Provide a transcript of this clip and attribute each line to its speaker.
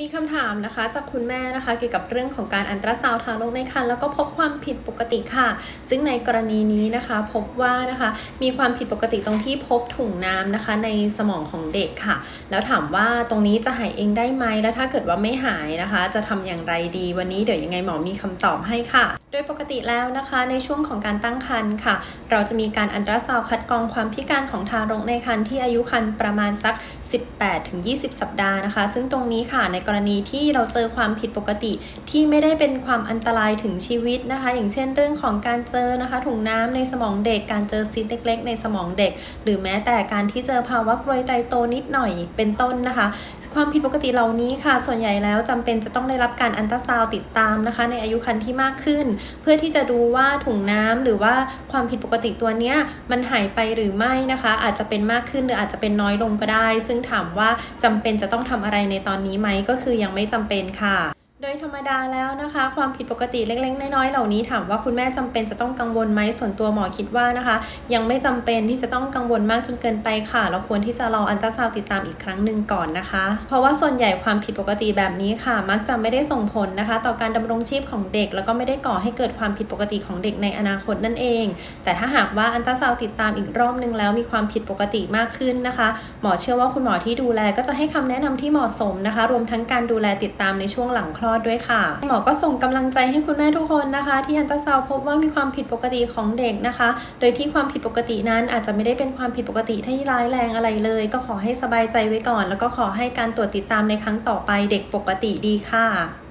Speaker 1: มีคำถามนะคะจากคุณแม่นะคะเกี่ยวกับเรื่องของการอันตราซาวทารกในครรภ์แล้วก็พบความผิดปกติค่ะ ซึ่งในกรณีนี้นะคะพบว่านะคะมีความผิดปกติตรงที่พบถุงน้ำนะคะในสมองของเด็กค่ะ แล้วถามว่าตรงนี้จะหายเองได้ไหมแล้วถ้าเกิดว่าไม่หายนะคะ จะทำอย่างไรดีวันนี้เดี๋ยวยังไงหมอมีคำตอบให้ค่ะ โดยปกติแล้วนะคะในช่วงของการตั้งครรภ์ค่ะ เราจะมีการอันตราซาวคัดกรองความพิการของทารกในครรภ์ที่อายุครรภ์ประมาณสัก18-20 สัปดาห์นะคะ ซึ่งตรงนี้ค่ะในกรณีที่เราเจอความผิดปกติที่ไม่ได้เป็นความอันตรายถึงชีวิตนะคะ อย่างเช่นเรื่องของการเจอนะคะ ถุงน้ำในสมองเด็ก การเจอซิสเล็ก ๆ ในสมองเด็ก หรือแม้แต่การที่เจอภาวะกรวยไตโตนิดหน่อยเป็นต้นนะคะความผิดปกติเหล่านี้ค่ะ ส่วนใหญ่แล้วจำเป็นจะต้องได้รับการอันตราซาวติดตามนะคะ ในอายุครรภ์ที่มากขึ้น เพื่อที่จะดูว่าถุงน้ำหรือว่าความผิดปกติตัวเนี้ยมันหายไปหรือไม่นะคะ อาจจะเป็นมากขึ้นหรืออาจจะเป็นน้อยลงก็ได้ ซึ่งถามว่าจำเป็นจะต้องทำอะไรในตอนนี้ไหมก็คือยังไม่จำเป็นค่ะ โดยธรรมดาแล้วนะคะ ความผิดปกติเล็กๆ น้อยๆ เหล่านี้ถามว่าคุณแม่จำเป็นจะต้องกังวลไหมส่วนตัวหมอคิดว่านะคะ ยังไม่จำเป็นที่จะต้องกังวลมากจนเกินไปค่ะ เราควรที่จะรออันตราซาวติดตามอีกครั้งหนึ่งก่อนนะคะ เพราะว่าส่วนใหญ่ความผิดปกติแบบนี้ค่ะ มักจะไม่ได้ส่งผลนะคะ ต่อการดำรงชีพของเด็ก แล้วก็ไม่ได้ก่อให้เกิดความผิดปกติของเด็กในอนาคตนั่นเอง แต่ถ้าหากว่าอันตราซาวติดตามอีกรอบนึงแล้วมีความผิดปกติมากขึ้นนะคะ หมอเชื่อว่าคุณหมอที่ดูแลก็จะให้คำแนะนำที่เหมาะสมนะคะ รวมทั้งการดูแลติดตามในช่วงหลังคลอดด้วยค่ะ หมอก็ส่งกำลังใจให้คุณแม่ทุกคนนะคะ ที่อันตราซาวพบว่ามีความผิดปกติของเด็กนะคะ โดยที่ความผิดปกตินั้นอาจจะไม่ได้เป็นความผิดปกติที่ร้ายแรงอะไรเลย ก็ขอให้สบายใจไว้ก่อน แล้วก็ขอให้การตรวจติดตามในครั้งต่อไปเด็กปกติดีค่ะ